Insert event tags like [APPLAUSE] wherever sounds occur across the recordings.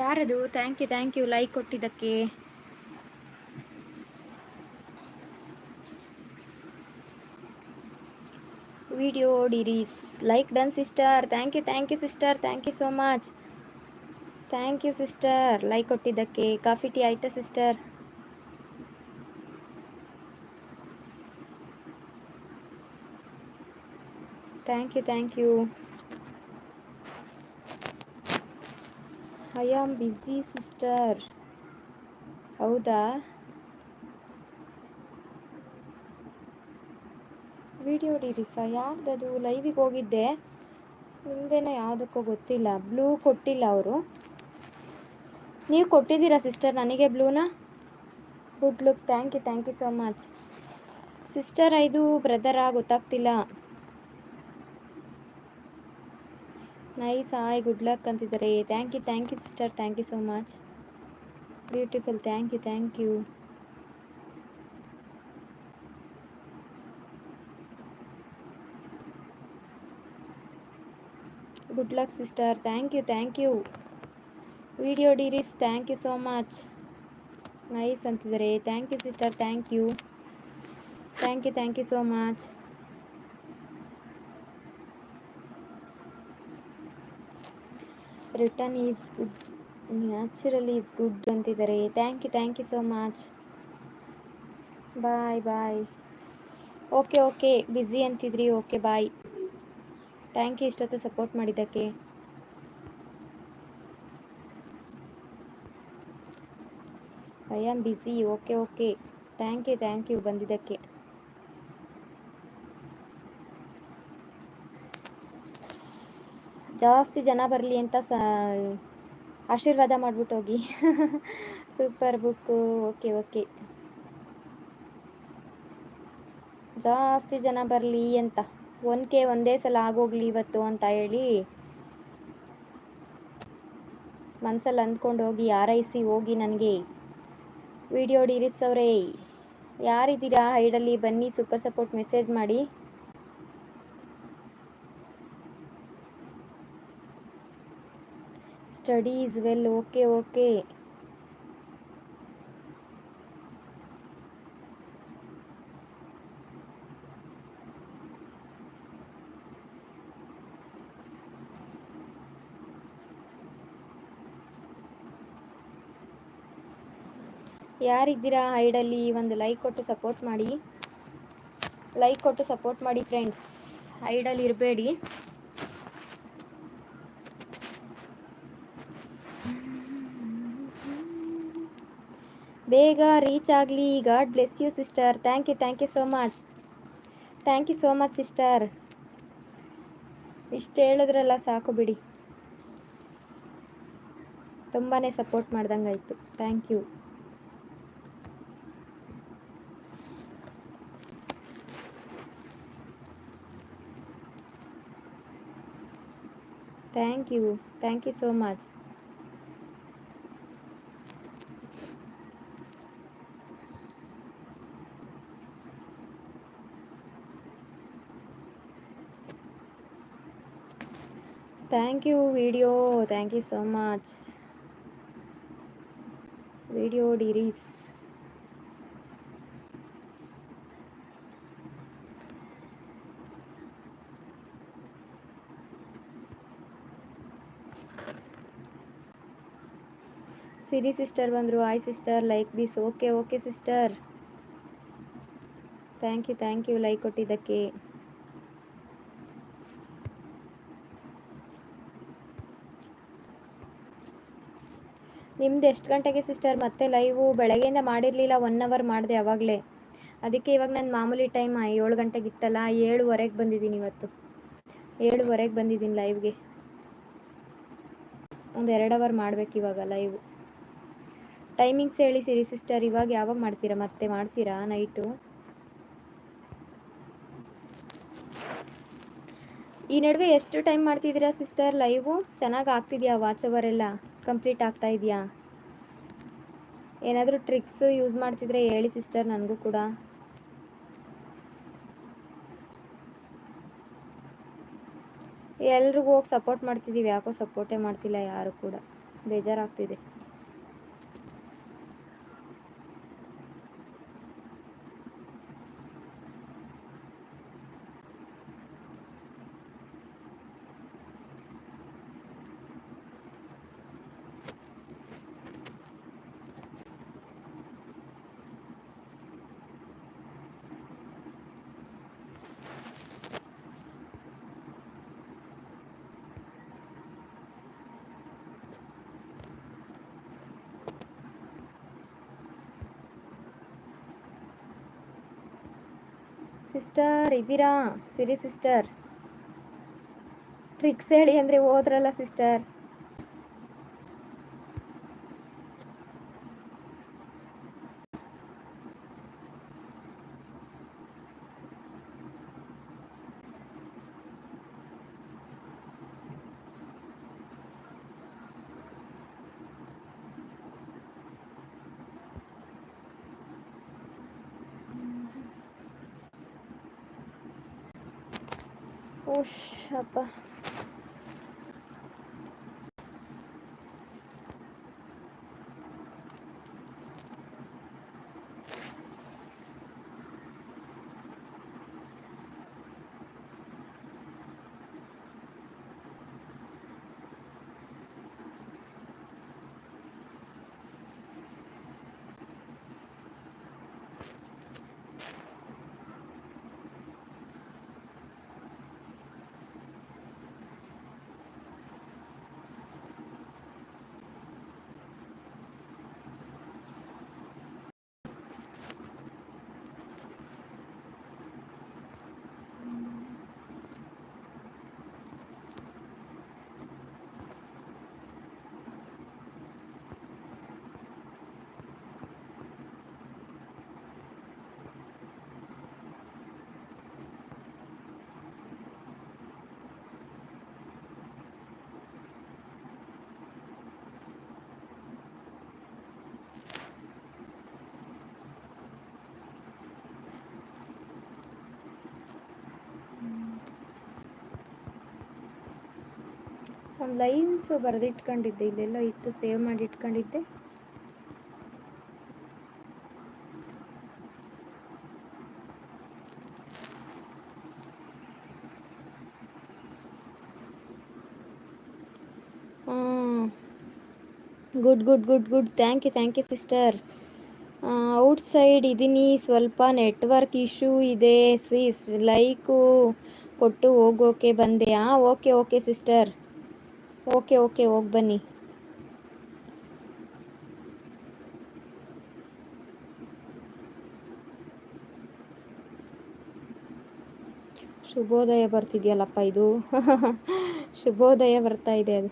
ಯಾರದು? Thank you thank you like ಕೊಟ್ಟಿದ್ದಕ್ಕೆ. Video ಡಿರೀಸ್ like done sister thank you thank you sister thank you so much thank you sister like ಕೊಟ್ಟಿದ್ದಕ್ಕೆ. Coffee tea ಆಯ್ತಾ sister thank you thank you I am busy sister ಹೌದಾ? Video ಡಿರಿಸ ಯಾರ್ದದು? ಲೈವಿಗೆ ಹೋಗಿದ್ದೆ. ನಿಮ್ದೇನೋ ಯಾವುದಕ್ಕೂ ಗೊತ್ತಿಲ್ಲ. ಬ್ಲೂ ಕೊಟ್ಟಿಲ್ಲ ಅವರು. ನೀವು ಕೊಟ್ಟಿದ್ದೀರಾ ಸಿಸ್ಟರ್ ನನಗೆ ಬ್ಲೂನ good look thank you thank you so much sister ಇದು ಬ್ರದರಾ ಗೊತ್ತಾಗ್ತಿಲ್ಲ. ನೈಸ್ ಹಾಯ್ ಗುಡ್ ಲಕ್ ಅಂತಿದ್ದಾರೆ thank you thank you sister thank you so much beautiful thank you thank you good luck sister thank you thank you video ಡಿರೀಸ್ thank you so much nice ಅಂತಿದ್ದಾರೆ thank you sister thank you thank you thank you so much return is good naturally is good ಅಂತಿದ್ದಾರೆ. Thank you thank you so much bye bye okay okay busy ಅಂತಿದ್ರಿ. Okay bye thank you ಇಷ್ಟೊತ್ತು support ಮಾಡಿದ್ದಕ್ಕೆ. I am busy okay okay thank you thank you ಬಂದಿದ್ದಕ್ಕೆ. ಜಾಸ್ತಿ ಜನ ಬರಲಿ ಅಂತ ಸ, ಆಶೀರ್ವಾದ ಮಾಡ್ಬಿಟ್ಟು ಹೋಗಿ. ಸೂಪರ್ ಬುಕ್ಕು ಓಕೆ ಓಕೆ ಜಾಸ್ತಿ ಜನ ಬರಲಿ ಅಂತ. ಒನ್ಕೆ ಒಂದೇ ಸಲ ಆಗೋಗ್ಲಿ ಇವತ್ತು ಅಂತ ಹೇಳಿ ಮನ್ಸಲ್ಲಿ ಅಂದ್ಕೊಂಡು ಹೋಗಿ ಆರೈಸಿ ಹೋಗಿ ನನಗೆ. ವಿಡಿಯೋ ಡಿರಿಸವ್ರೆ ಯಾರಿದ್ದೀರಾ? ಹೈಡಲ್ಲಿ ಬನ್ನಿ ಸೂಪರ್ ಸಪೋರ್ಟ್ ಮೆಸೇಜ್ ಮಾಡಿ. Study is well okay okay ಯಾರಿದ್ದೀರಾ ಹೈಡಲ್ಲಿ? ಒಂದು ಲೈಕ್ ಕೊಟ್ಟು ಸಪೋರ್ಟ್ ಮಾಡಿ. ಲೈಕ್ ಕೊಟ್ಟು ಸಪೋರ್ಟ್ ಮಾಡಿ ಫ್ರೆಂಡ್ಸ್ ಹೈಡಲ್ಲಿ ಇರಬೇಡಿ. ಬೇಗ ರೀಚ್ ಆಗಲಿ God bless you sister thank you thank you so much thank you so much sister ಇಷ್ಟು ಹೇಳಿದ್ರಲ್ಲ ಸಾಕು ಬಿಡಿ. ತುಂಬಾ support ಮಾಡ್ದಂಗಾಯ್ತು thank you thank you thank you so much thank you video thank you so much video ಡಿರೀಸ್ Siri sister ಬಂದರು ಆಯ್ sister like this okay okay sister thank you thank you like ಕೊಟ್ಟಿದ್ದಕ್ಕೆ ನಿಮ್ದು ಎಷ್ಟು ಗಂಟೆಗೆ ಸಿಸ್ಟರ್ ಮತ್ತೆ ಲೈವು ಬೆಳಗ್ಗೆಯಿಂದ ಮಾಡಿರಲಿಲ್ಲ one hour ಮಾಡಿದೆ ಅವಾಗಲೇ. ಅದಕ್ಕೆ ಇವಾಗ ನನ್ನ ಮಾಮೂಲಿ ಟೈಮ್ ಏಳು ಗಂಟೆಗೆ ಇತ್ತಲ್ಲ, ಏಳುವರೆಗೆ ಬಂದಿದ್ದೀನಿ ಇವತ್ತು. ಏಳುವರೆಗೆ ಬಂದಿದ್ದೀನಿ ಲೈವ್ಗೆ ಒಂದು ಎರಡು ಅವರ್ ಮಾಡ್ಬೇಕು ಇವಾಗ ಲೈವ್ ಟೈಮಿಂಗ್ಸ್ ಹೇಳಿ ಸಿರಿ ಸಿಸ್ಟರ್ ಇವಾಗ ಯಾವಾಗ ಮಾಡ್ತೀರಾ? ಮತ್ತೆ ಮಾಡ್ತೀರಾ ನೈಟು ಈ ನಡುವೆ ಎಷ್ಟು ಟೈಮ್ ಮಾಡ್ತಿದ್ದೀರಾ ಸಿಸ್ಟರ್ ಲೈವು ಚೆನ್ನಾಗಿ ಆಗ್ತಿದೆಯಾ ವಾಚ್ ಓವರ್ ಎಲ್ಲ ಕಂಪ್ಲೀಟ್ ಆಗ್ತಾ ಇದೆಯಾ? ಏನಾದರೂ ಟ್ರಿಕ್ಸ್ ಯೂಸ್ ಮಾಡ್ತಿದ್ರೆ ಹೇಳಿ ಸಿಸ್ಟರ್ ನನಗೂ ಕೂಡ. ಎಲ್ರಿಗೂ ಹೋಗಿ ಸಪೋರ್ಟ್ ಮಾಡ್ತಿದ್ದೀವಿ. ಯಾಕೋ ಸಪೋರ್ಟೇ ಮಾಡ್ತಿಲ್ಲ, ಯಾರು ಕೂಡ. ಬೇಜಾರಾಗ್ತಿದೆ. ಸಿಸ್ಟರ್ ಇದ್ದೀರಾ? ಸಿರಿ ಸಿಸ್ಟರ್. ಟ್ರಿಕ್ಸ್ ಹೇಳಿ ಅಂದರೆ ಹೋದ್ರಲ್ಲ ಸಿಸ್ಟರ್. 我说吧。ಒಂದು ಲೈನ್ಸು ಬರೆದಿಟ್ಕೊಂಡಿದ್ದೆ, ಇಲ್ಲೆಲ್ಲ ಇತ್ತು, ಸೇವ್ ಮಾಡಿ ಇಟ್ಕೊಂಡಿದ್ದೆ good good good good. Thank you thank you, sister. Outside ಇದ್ದೀನಿ ಸ್ವಲ್ಪ ನೆಟ್ವರ್ಕ್ ಇಶ್ಯೂ ಇದೆ, ಸಿಸ್ ಲೈಕು ಕೊಟ್ಟು ಹೋಗೋಕೆ ಬಂದೆ. ಹಾಂ okay okay, sister. Okay okay ಹೋಗಿ ಬನ್ನಿ. ಶುಭೋದಯ ಬರ್ತಿದೆಯಲ್ಲಪ್ಪ ಇದು? [LAUGHS] ಶುಭೋದಯ ಬರ್ತಾ ಇದೆ ಅದು.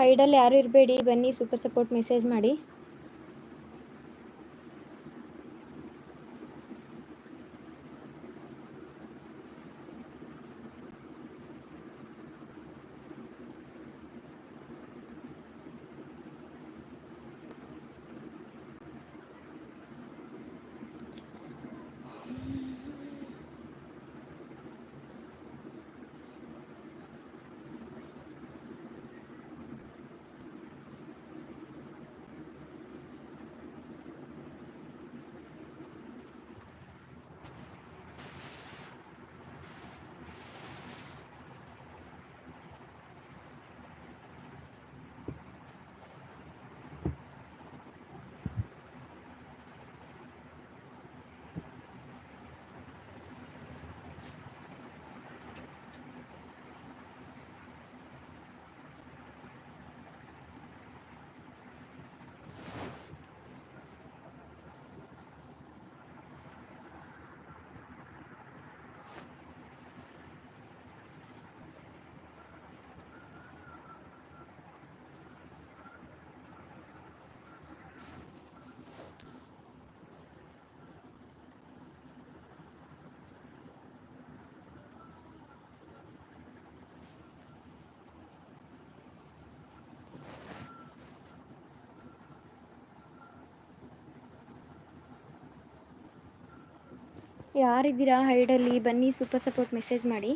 ಹೈಡಲ್ಲಿ ಯಾರು ಇರಬೇಡಿ ಬನ್ನಿ ಸೂಪರ್ ಸಪೋರ್ಟ್ ಮೆಸೇಜ್ ಮಾಡಿ. ಯಾರಿದ್ದೀರಾ ಹೈಡಲ್ಲಿ ಬನ್ನಿ ಸೂಪರ್ ಸಪೋರ್ಟ್ ಮೆಸೇಜ್ ಮಾಡಿ.